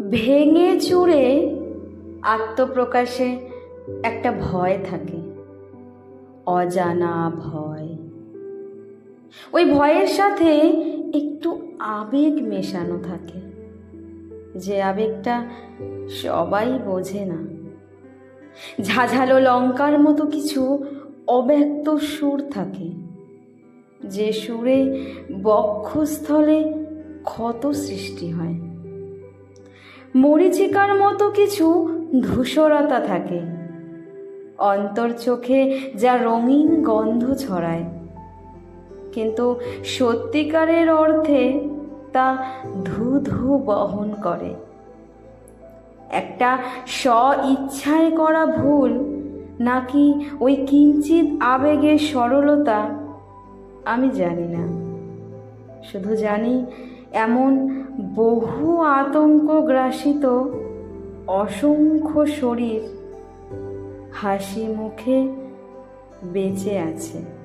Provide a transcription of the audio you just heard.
ভেঙে চুরে আত্মপ্রকাশে একটা ভয় থাকে, অজানা ভয়। ওই ভয়ের সাথে একটু আবেগ মেশানো থাকে, যে আবেগটা সবাই বোঝে না। ঝাঝালো লঙ্কার মতো কিছু অব্যক্ত সুর থাকে, যে সুরে বক্ষস্থলে ক্ষত সৃষ্টি হয়। মরিচিকার মতো কিছু ধূসরতা থাকে। অন্তর চোখে যা রঙিন গন্ধ ছড়ায়। কিন্তু সত্যিকারের অর্থে তা ধু ধু বহন করে। একটা স্ব ইচ্ছায় করা ভুল, নাকি ওই কিঞ্চিত আবেগের সরলতা, আমি জানি না। শুধু জানি এমন বহু আতঙ্কগ্রাসিত অসংখ্য শরীর হাসি মুখে বেঁচে আছে।